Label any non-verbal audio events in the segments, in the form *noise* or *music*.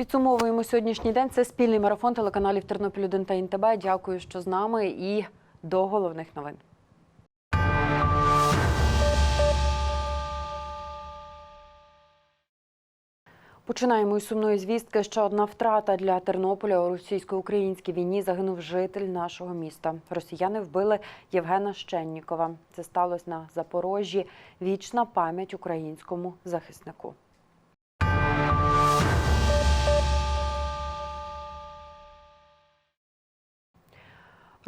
Підсумовуємо сьогоднішній день. Це спільний марафон телеканалів Тернопіль 1 та ІНТБ. Дякую, що з нами. І до головних новин. Починаємо із сумної звістки. Ще одна втрата для Тернополя у російсько-українській війні загинув житель нашого міста. Росіяни вбили Євгена Щеннікова. Це сталося на Запорожжі. Вічна пам'ять українському захиснику.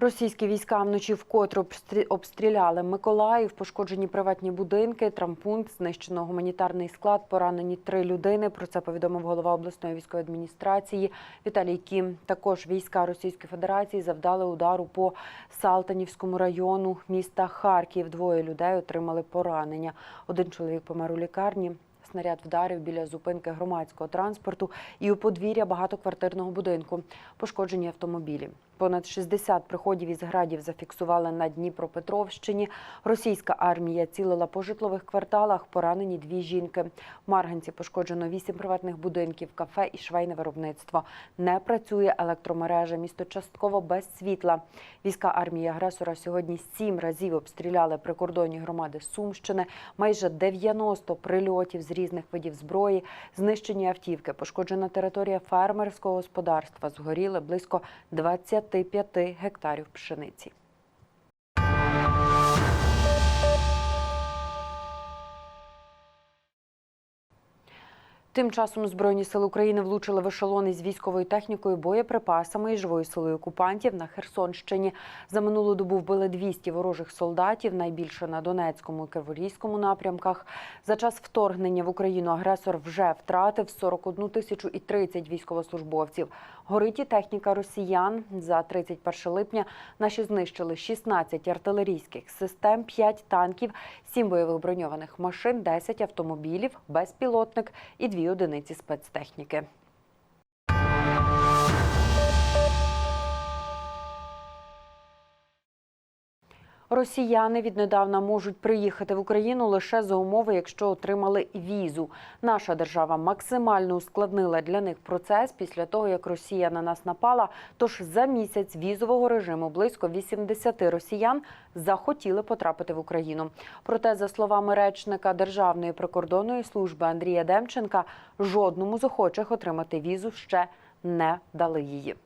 Російські війська вночі вкотре обстрі- обстріляли Миколаїв, пошкоджені приватні будинки, трампункт, знищено гуманітарний склад, поранені три людини. Про це повідомив голова обласної військової адміністрації Віталій Кім. Також війська Російської Федерації завдали удару по Салтанівському району міста Харків. Двоє людей отримали поранення. Один чоловік помер у лікарні. Снаряд вдарив біля зупинки громадського транспорту і у подвір'я багатоквартирного будинку. Пошкоджені автомобілі. Понад 60 приходів із градів зафіксували на Дніпропетровщині. Російська армія цілила по житлових кварталах. Поранені дві жінки. В Марганці пошкоджено вісім приватних будинків, кафе і швейне виробництво. Не працює електромережа. Місто частково без світла. Війська армії агресора сьогодні сім разів обстріляли прикордонні громади Сумщини. Майже 90 прильотів з різних видів зброї. Знищені автівки, пошкоджена територія фермерського господарства. Згоріли близько 25 гектарів пшениці. Тим часом Збройні сили України влучили в ешелони з військовою технікою, боєприпасами і живою силою окупантів на Херсонщині. За минулу добу вбили 200 ворожих солдатів, найбільше на Донецькому і Криворізькому напрямках. За час вторгнення в Україну агресор вже втратив 41 тисячу і 30 військовослужбовців. Горить і техніка росіян. За 31 липня наші знищили 16 артилерійських систем, 5 танків, 7 бойових броньованих машин, 10 автомобілів, безпілотник і 2 одиниці спецтехніки. Росіяни віднедавна можуть приїхати в Україну лише за умови, якщо отримали візу. Наша держава максимально ускладнила для них процес після того, як Росія на нас напала. Тож за місяць візового режиму близько 80 росіян захотіли потрапити в Україну. Проте, за словами речника Державної прикордонної служби Андрія Демченка, жодному з охочих отримати візу ще не дали її.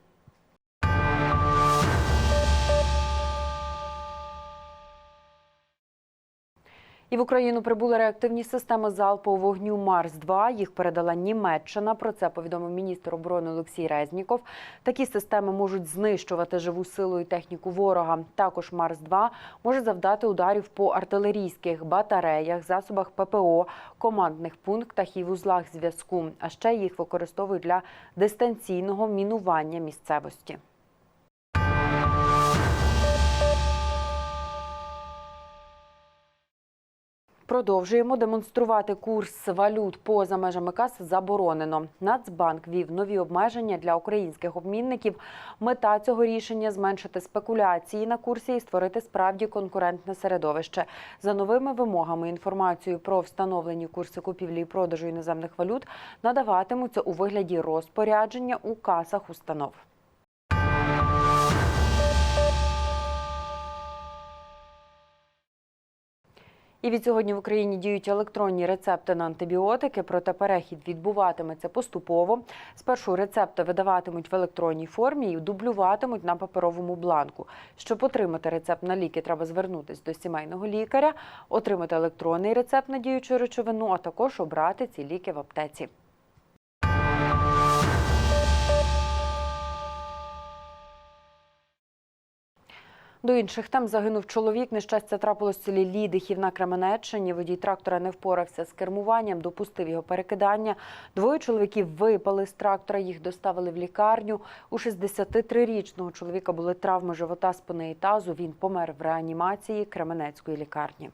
І в Україну прибули реактивні системи залпового вогню Марс-2. Їх передала Німеччина. Про це повідомив міністр оборони Олексій Резніков. Такі системи можуть знищувати живу силу і техніку ворога. Також Марс-2 може завдати ударів по артилерійських батареях, засобах ППО, командних пунктах і вузлах зв'язку. А ще їх використовують для дистанційного мінування місцевості. Продовжуємо демонструвати курс валют поза межами кас заборонено. Нацбанк вів нові обмеження для українських обмінників. Мета цього рішення зменшити спекуляції на курсі і створити справді конкурентне середовище. За новими вимогами інформацію про встановлені курси купівлі і продажу іноземних валют надаватимуться у вигляді розпорядження у касах установ. І від сьогодні в Україні діють електронні рецепти на антибіотики, проте перехід відбуватиметься поступово. Спершу рецепти видаватимуть в електронній формі і дублюватимуть на паперовому бланку. Щоб отримати рецепт на ліки, треба звернутися до сімейного лікаря, отримати електронний рецепт на діючу речовину, а також обрати ці ліки в аптеці. До інших тем загинув чоловік. Нещастя трапилось в селі Лідихів на Кременеччині. Водій трактора не впорався з кермуванням, допустив його перекидання. Двоє чоловіків випали з трактора. Їх доставили в лікарню. У 63-річного чоловіка були травми живота, спини і тазу. Він помер в реанімації Кременецької лікарні.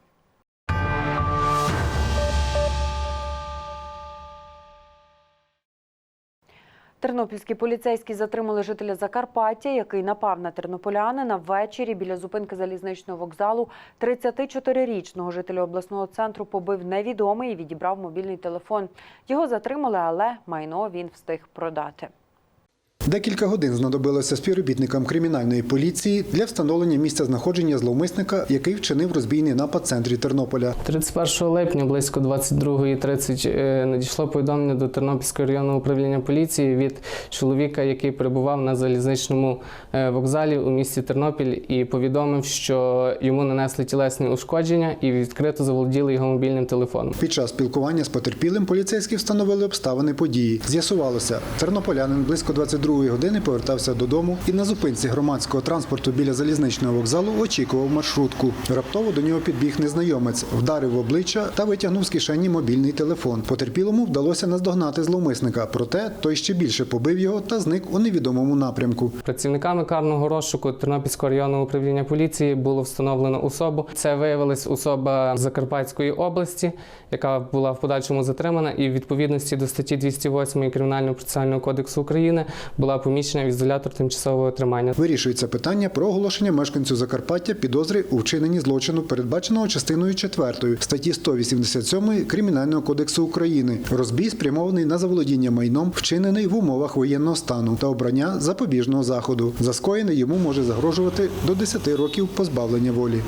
Тернопільські поліцейські затримали жителя Закарпаття, який напав на тернополянина ввечері біля зупинки залізничного вокзалу. 34-річного жителя обласного центру побив невідомий і відібрав мобільний телефон. Його затримали, але майно він встиг продати. Декілька годин знадобилося співробітникам кримінальної поліції для встановлення місця знаходження зловмисника, який вчинив розбійний напад в центрі Тернополя. 31 липня близько 22.30 е, надійшло повідомлення до Тернопільського районного управління поліції від чоловіка, який перебував на залізничному е, вокзалі у місті Тернопіль, і повідомив, що йому нанесли тілесні ушкодження і відкрито заволоділи його мобільним телефоном. Під час спілкування з потерпілим поліцейські встановили обставини події. З'ясувалося, тернополянин близько 22 години повертався додому і на зупинці громадського транспорту біля залізничного вокзалу очікував маршрутку. Раптово до нього підбіг незнайомець, вдарив обличчя та витягнув з кишені мобільний телефон. Потерпілому вдалося наздогнати зловмисника, проте той ще більше побив його та зник у невідомому напрямку. Працівниками карного розшуку Тернопільського районного управління поліції було встановлено особу. Це виявилась особа Закарпатської області, яка була в подальшому затримана, і в відповідності до статті 208 Кримінального процесуального кодексу України була поміщена в ізолятор тимчасового тримання. Вирішується питання про оголошення мешканцю Закарпаття підозри у вчиненні злочину, передбаченого частиною 4 статті 187 Кримінального кодексу України. Розбій спрямований на заволодіння майном, вчинений в умовах воєнного стану та обрання запобіжного заходу. За скоєне йому може загрожувати до 10 років позбавлення волі.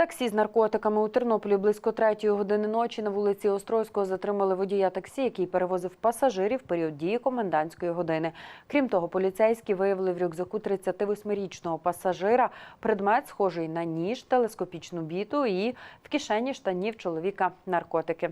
Таксі з наркотиками у Тернополі близько третьої години ночі на вулиці Острозького затримали водія таксі, який перевозив пасажирів в період дії комендантської години. Крім того, поліцейські виявили в рюкзаку 38-річного пасажира предмет, схожий на ніж, телескопічну біту і в кишені штанів чоловіка наркотики.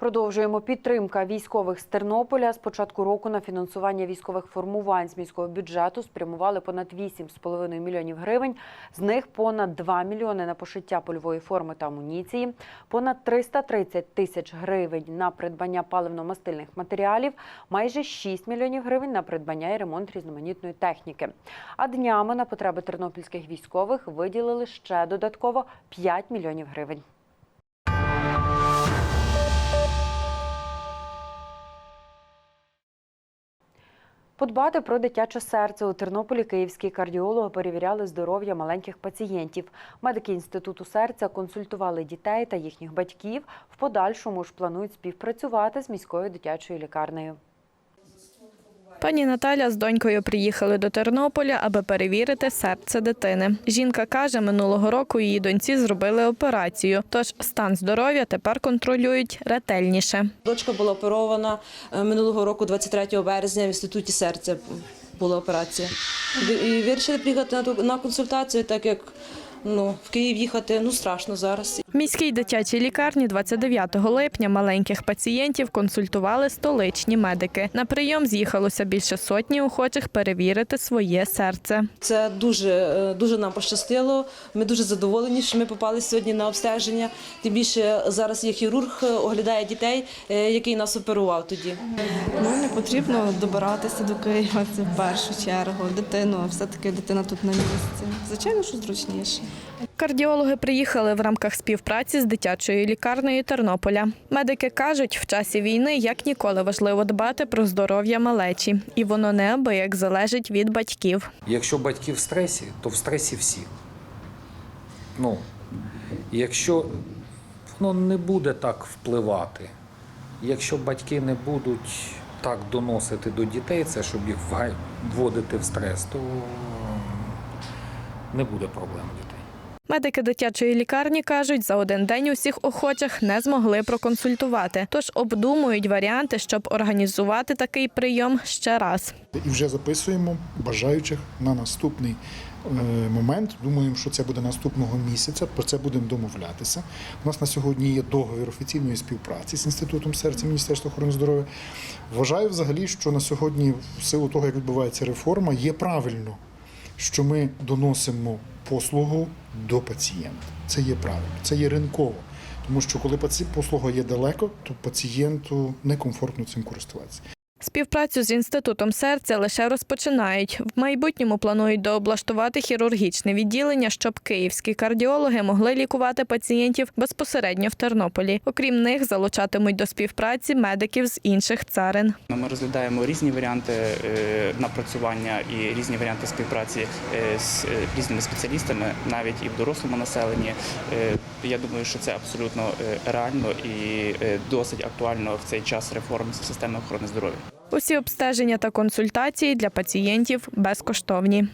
Продовжуємо підтримка військових з Тернополя. З початку року на фінансування військових формувань з міського бюджету спрямували понад 8,5 мільйонів гривень. З них понад 2 мільйони на пошиття польової форми та амуніції, понад 330 тисяч гривень на придбання паливно-мастильних матеріалів, майже 6 мільйонів гривень на придбання і ремонт різноманітної техніки. А днями на потреби тернопільських військових виділили ще додатково 5 мільйонів гривень. Подбати про дитяче серце у Тернополі київські кардіологи перевіряли здоров'я маленьких пацієнтів. Медики інституту серця консультували дітей та їхніх батьків. В подальшому ж планують співпрацювати з міською дитячою лікарнею. Пані Наталя з донькою приїхали до Тернополя, аби перевірити серце дитини. Жінка каже, минулого року її доньці зробили операцію, тож стан здоров'я тепер контролюють ретельніше. Дочка була оперована е, минулого року, 23 березня, в інституті серця була операція. І вирішили приїхати на консультацію, так як ну, в Київ їхати ну страшно зараз. В міській дитячій лікарні 29 липня маленьких пацієнтів консультували столичні медики. На прийом з'їхалося більше сотні охочих перевірити своє серце. Це дуже, е, дуже нам пощастило. Ми дуже задоволені, що ми попали сьогодні на обстеження. Тим більше зараз є хірург, е, оглядає дітей, е, який нас оперував тоді. Ну не потрібно добиратися до Києва. Це в першу чергу. Дитину, все-таки дитина тут на місці. Звичайно, що зручніше. Кардіологи приїхали в рамках співпраці з дитячою лікарнею Тернополя. Медики кажуть, в часі війни як ніколи важливо дбати про здоров'я малечі, і воно неабияк залежить від батьків. Якщо батьки в стресі, то в стресі всі. Ну, якщо воно не буде так впливати, якщо батьки не будуть так доносити до дітей це, щоб їх вводити в стрес, то не буде проблем. Медики дитячої лікарні кажуть, за один день усіх охочих не змогли проконсультувати, тож обдумують варіанти, щоб організувати такий прийом ще раз. і вже записуємо бажаючих на наступний е, момент. Думаємо, що це буде наступного місяця. Про це будемо домовлятися. У нас на сьогодні є договір офіційної співпраці з інститутом серця Міністерства охорони здоров'я. Вважаю взагалі, що на сьогодні, в силу того, як відбувається реформа, є правильно, що ми доносимо послугу до пацієнта. Це є правильно, це є ринково. Тому що коли послуга є далеко, то пацієнту некомфортно цим користуватися. Співпрацю з інститутом серця лише розпочинають. В майбутньому планують дооблаштувати хірургічне відділення, щоб київські кардіологи могли лікувати пацієнтів безпосередньо в Тернополі. Окрім них, залучатимуть до співпраці медиків з інших царин. Ми розглядаємо різні варіанти е, напрацювання і різні варіанти співпраці е, з е, різними спеціалістами, навіть і в дорослому населенні. Я думаю, що це абсолютно реально і досить актуально в цей час реформ системи охорони здоров'я. Усі обстеження та консультації для пацієнтів безкоштовні.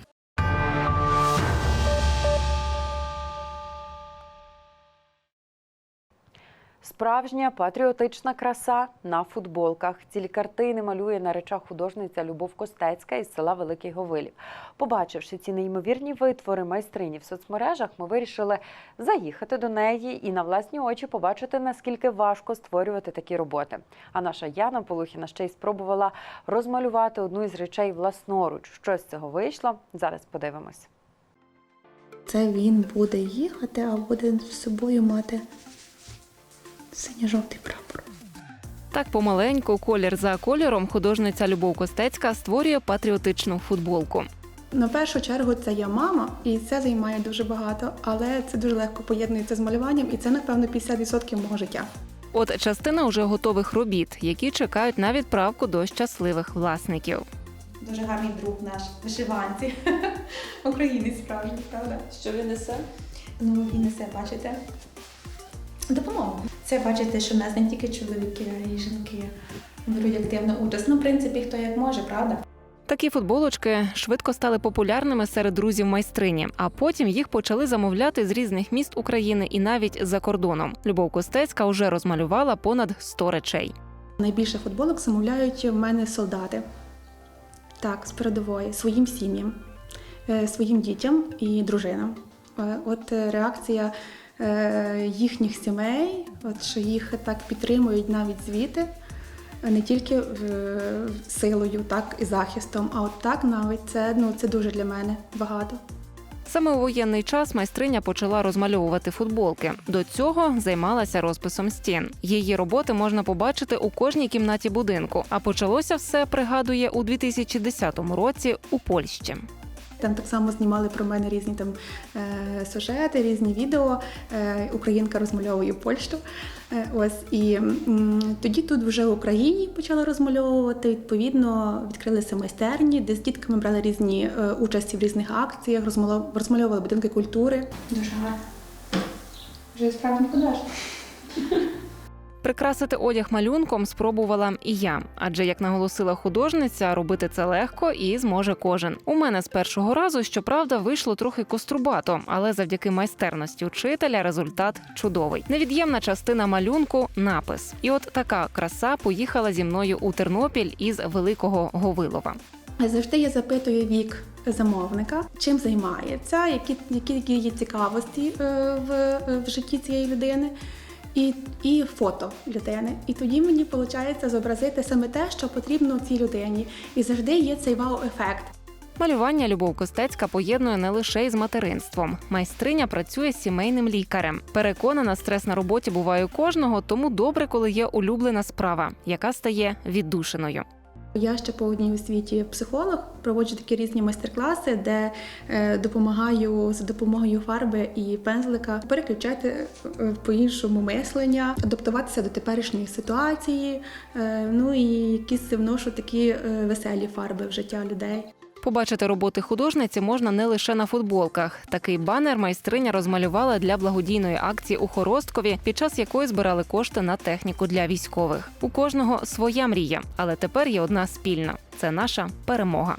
Справжня патріотична краса на футболках. Цілі картини малює на речах художниця Любов Костецька із села Великий Говилів. Побачивши ці неймовірні витвори майстрині в соцмережах, ми вирішили заїхати до неї і на власні очі побачити, наскільки важко створювати такі роботи. А наша Яна Полухіна ще й спробувала розмалювати одну із речей власноруч. Що з цього вийшло? Зараз подивимось. Це він буде їхати, а буде з собою мати синьо-жовтий прапор. Так помаленьку, колір за кольором, художниця Любов Костецька створює патріотичну футболку. На першу чергу це я мама, і це займає дуже багато, але це дуже легко поєднується з малюванням, і це, напевно, 50% мого життя. От частина уже готових робіт, які чекають на відправку до щасливих власників. Дуже гарний друг наш, вишиванці. *laughs* Українець справжній, правда? Що він несе? Ну, він несе, бачите? Допомогу. Це бачите, що в нас не тільки чоловіки, а й жінки беруть активну участь. Ну, в принципі, хто як може, правда? Такі футболочки швидко стали популярними серед друзів майстрині, а потім їх почали замовляти з різних міст України і навіть за кордоном. Любов Костецька вже розмалювала понад 100 речей. Найбільше футболок замовляють в мене солдати. Так, з передової, своїм сім'ям, е, своїм дітям і дружинам. Е, От е, реакція їхніх сімей, от що їх так підтримують навіть звідти, е, не тільки е, силою, так і захистом, а от так навіть це, ну, це дуже для мене багато. Саме у воєнний час майстриня почала розмальовувати футболки. До цього займалася розписом стін. Її роботи можна побачити у кожній кімнаті будинку. А почалося все, пригадує, у 2010 році у Польщі. Там так само знімали про мене різні там е, сюжети, різні відео. Е, Українка розмальовує Польщу. Е, ось і тоді тут вже в Україні почали розмальовувати. Відповідно, відкрилися майстерні, де з дітками брали різні участі в різних акціях, розмальовували будинки культури. Дуже гарно. Вже справжній художник. Прикрасити одяг малюнком спробувала і я, адже як наголосила художниця, робити це легко і зможе кожен. У мене з першого разу, щоправда, вийшло трохи кострубато, але завдяки майстерності учителя результат чудовий. Невід'ємна частина малюнку напис. І от така краса поїхала зі мною у Тернопіль із Великого Говилова. Завжди я запитую вік замовника, чим займається, які, які, які цікавості е, в, в житті цієї людини. І, і фото людини. І тоді мені виходить зобразити саме те, що потрібно цій людині. І завжди є цей вау-ефект. Малювання Любов Костецька поєднує не лише із материнством. Майстриня працює сімейним лікарем. Переконана, стрес на роботі буває у кожного, тому добре, коли є улюблена справа, яка стає віддушиною. Я ще по одній освіті психолог, проводжу такі різні майстер-класи, де е, допомагаю за допомогою фарби і пензлика переключати е, по-іншому мислення, адаптуватися до теперішньої ситуації. е, ну і якісь вношу такі веселі фарби в життя людей. Побачити роботи художниці можна не лише на футболках. Такий банер майстриня розмалювала для благодійної акції у Хоросткові, під час якої збирали кошти на техніку для військових. У кожного своя мрія, але тепер є одна спільна це наша перемога.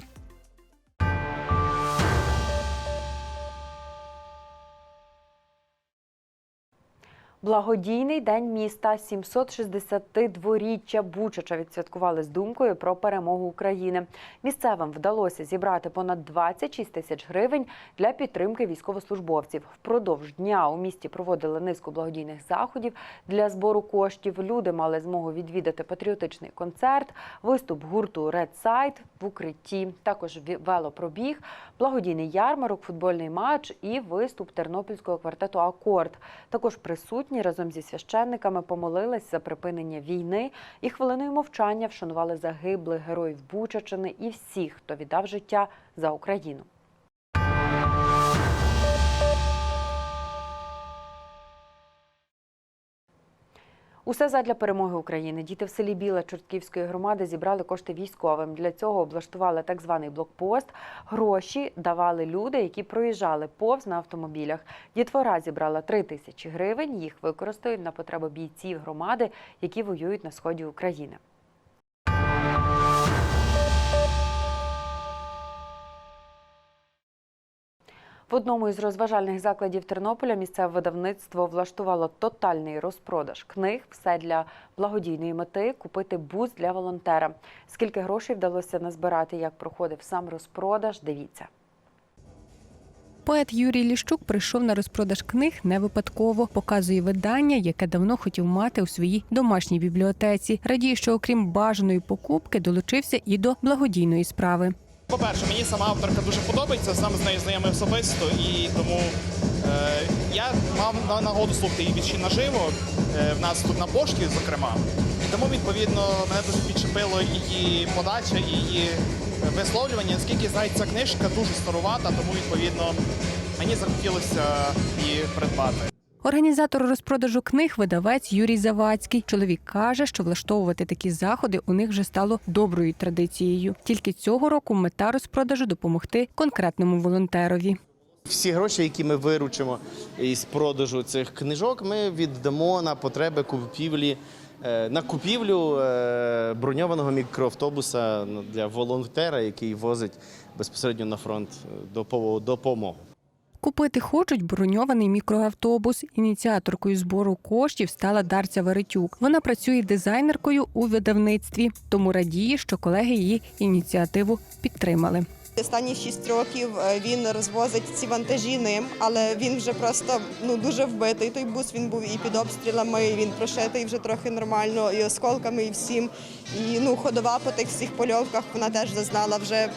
Благодійний день міста 762-річчя Бучача відсвяткували з думкою про перемогу України. Місцевим вдалося зібрати понад 26 тисяч гривень для підтримки військовослужбовців. Впродовж дня у місті проводили низку благодійних заходів для збору коштів. Люди мали змогу відвідати патріотичний концерт, виступ гурту Red Side в укритті, також велопробіг, благодійний ярмарок, футбольний матч і виступ тернопільського квартету Акорд. Також присутні присутні разом зі священниками помолились за припинення війни і хвилиною мовчання вшанували загиблих героїв Бучачини і всіх, хто віддав життя за Україну. Усе задля перемоги України. Діти в селі Біла Чортківської громади зібрали кошти військовим. Для цього облаштували так званий блокпост. Гроші давали люди, які проїжджали повз на автомобілях. Дітвора зібрала 3 тисячі гривень. Їх використають на потреби бійців громади, які воюють на сході України. В одному із розважальних закладів Тернополя місцеве видавництво влаштувало тотальний розпродаж книг. Все для благодійної мети купити бус для волонтера. Скільки грошей вдалося назбирати, як проходив сам розпродаж, дивіться. Поет Юрій Ліщук прийшов на розпродаж книг не випадково. Показує видання, яке давно хотів мати у своїй домашній бібліотеці. Радіє, що окрім бажаної покупки, долучився і до благодійної справи. По-перше, мені сама авторка дуже подобається, сам з нею знайомий особисто, і тому е, я мав нагоду слухати її вірші наживо. Е, в нас тут на пошті, зокрема. І тому, відповідно, мене дуже підчепило її подача її висловлювання, оскільки знаєте, ця книжка дуже старувата, тому відповідно мені захотілося її придбати. Організатор розпродажу книг видавець Юрій Завадський. Чоловік каже, що влаштовувати такі заходи у них вже стало доброю традицією. Тільки цього року мета розпродажу допомогти конкретному волонтерові. Всі гроші, які ми виручимо із продажу цих книжок, ми віддамо на потреби купівлі. е, На купівлю е, броньованого мікроавтобуса для волонтера, який возить безпосередньо на фронт е, допомогу. Купити хочуть броньований мікроавтобус. Ініціаторкою збору коштів стала Дарця Веретюк. Вона працює дизайнеркою у видавництві, тому радіє, що колеги її ініціативу підтримали. Останні шість років е, він розвозить ці вантажі ним, але він вже просто ну дуже вбитий. Той бус він був і під обстрілами, і він прошитий вже трохи нормально, і осколками, і всім. І ну ходова по тих всіх польовках вона теж зазнала вже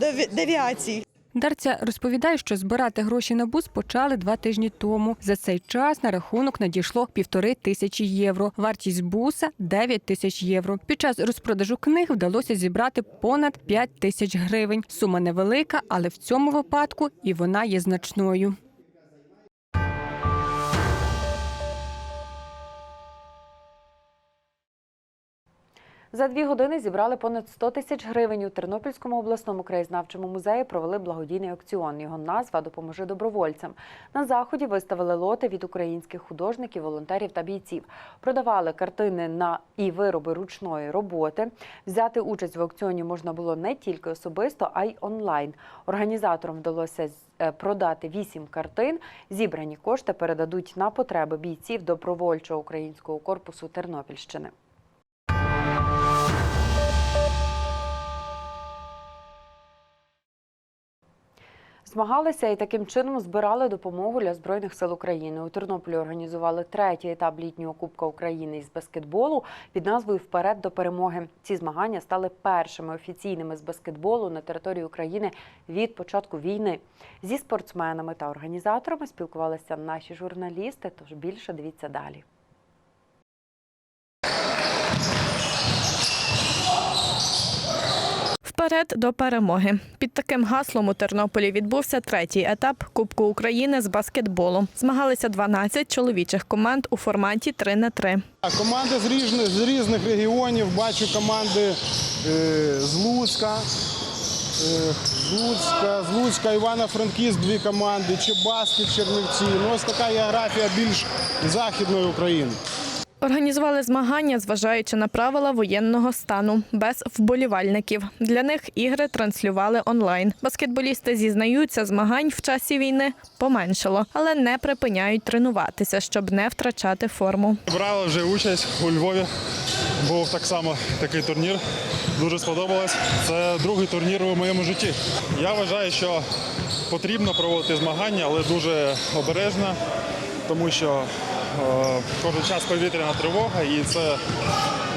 деві- девіацій. Дарця розповідає, що збирати гроші на бус почали два тижні тому. За цей час на рахунок надійшло півтори тисячі євро. Вартість буса 9 тисяч євро. Під час розпродажу книг вдалося зібрати понад 5 тисяч гривень. Сума невелика, але в цьому випадку і вона є значною. За дві години зібрали понад 100 тисяч гривень у Тернопільському обласному краєзнавчому музеї. Провели благодійний аукціон. Його назва Допоможи добровольцям. На заході виставили лоти від українських художників, волонтерів та бійців. Продавали картини на і вироби ручної роботи. Взяти участь в аукціоні можна було не тільки особисто, а й онлайн. Організаторам вдалося е, продати вісім картин. Зібрані кошти передадуть на потреби бійців добровольчого українського корпусу Тернопільщини. Змагалися і таким чином збирали допомогу для збройних сил України. У Тернополі організували третій етап літнього Кубка України із баскетболу під назвою Вперед до перемоги. Ці змагання стали першими офіційними з баскетболу на території України від початку війни. Зі спортсменами та організаторами спілкувалися наші журналісти. Тож більше дивіться далі. Вперед до перемоги. Під таким гаслом у Тернополі відбувся третій етап Кубку України з баскетболу. Змагалися 12 чоловічих команд у форматі 3 на 3 Команди з різних, з різних регіонів. Бачу команди е, з Луцька, е, з Луцька, з Луцька, Івано-Франківськ, дві команди, Чебаски, Чернівці. Ну, ось така географія більш західної України. Організували змагання, зважаючи на правила воєнного стану, без вболівальників. Для них ігри транслювали онлайн. Баскетболісти зізнаються, змагань в часі війни поменшало, але не припиняють тренуватися, щоб не втрачати форму. Брали вже участь у Львові. Був так само такий турнір. Дуже сподобалось. Це другий турнір у моєму житті. Я вважаю, що потрібно проводити змагання, але дуже обережно, тому що кожен час повітряна тривога і це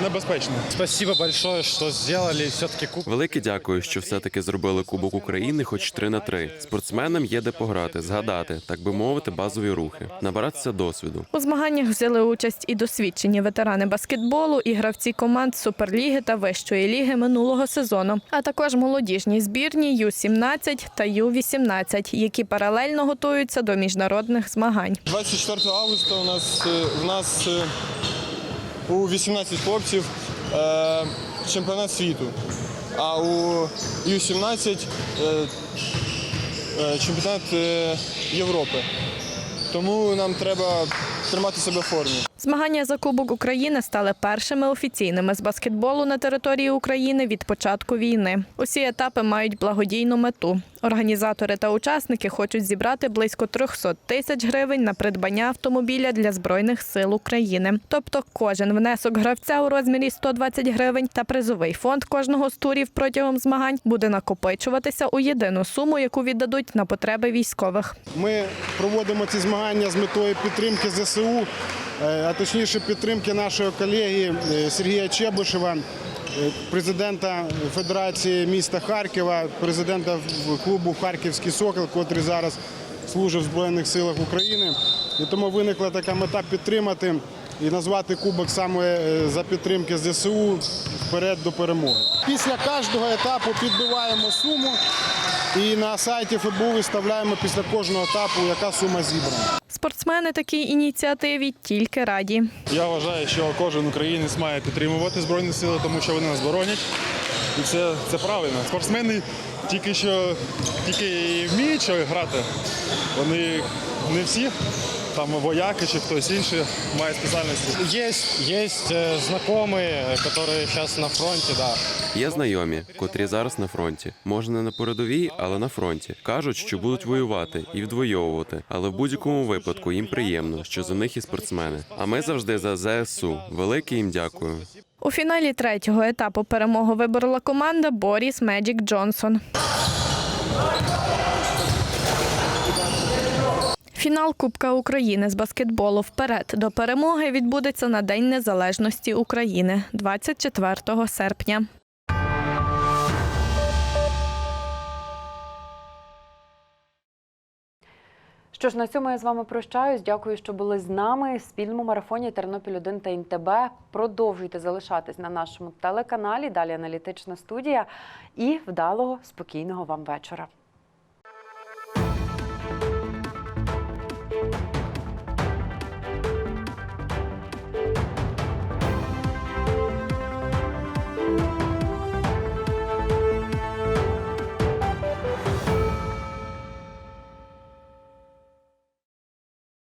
небезпечно. Спасибо большое, що зробили все-таки кубок. Велике дякую, що все-таки зробили Кубок України, хоч 3 на 3. Спортсменам є де пограти, згадати, так би мовити, базові рухи, набиратися досвіду. У змаганнях взяли участь і досвідчені ветерани баскетболу, і гравці команд Суперліги та Вищої ліги минулого сезону, а також молодіжні збірні Ю-17 та Ю-18, які паралельно готуються до міжнародних змагань. 24 августа у нас е, в нас е, у 18 хлопців е, чемпіонат світу, а у Ю-17 е, е, чемпіонат Європи. Тому нам треба тримати себе в формі. Змагання за Кубок України стали першими офіційними з баскетболу на території України від початку війни. Усі етапи мають благодійну мету. Організатори та учасники хочуть зібрати близько 300 тисяч гривень на придбання автомобіля для збройних сил України. Тобто, кожен внесок гравця у розмірі 120 гривень та призовий фонд кожного з турів протягом змагань буде накопичуватися у єдину суму, яку віддадуть на потреби військових. Ми проводимо ці змагання з метою підтримки ЗСУ, е, а точніше підтримки нашого колеги е, Сергія Чебишева, е, президента Федерації міста Харкова, президента клубу Харківський Сокол, котрий зараз служить в Збройних силах України. І тому виникла така мета підтримати і назвати кубок саме за підтримки ЗСУ вперед до перемоги. Після кожного етапу підбиваємо суму і на сайті ФБУ виставляємо після кожного етапу, яка сума зібрана. Спортсмени такій ініціативі тільки раді. Я вважаю, що кожен українець має підтримувати збройні сили, тому що вони нас боронять. І це, це правильно. Спортсмени тільки що тільки вміють грати. Вони не всі Там вояки чи хтось інший має спеціальності. Есть, есть э, знакомые, которые сейчас на фронте, да. Є знайомі, котрі зараз на фронті. Може не на передовій, але на фронті. Кажуть, що будуть воювати і відвоювати. Але в будь-якому випадку їм приємно, що за них і спортсмени. А ми завжди за ЗСУ. Велике їм дякую. У фіналі третього етапу перемогу виборола команда Боріс Меджік Джонсон. Фінал Кубка України з баскетболу вперед до перемоги відбудеться на День Незалежності України 24 серпня. Що ж, на цьому я з вами прощаюсь. Дякую, що були з нами. В спільному марафоні Тернопіль 1 та ІНТБ. Продовжуйте залишатись на нашому телеканалі. Далі аналітична студія. І вдалого, спокійного вам вечора.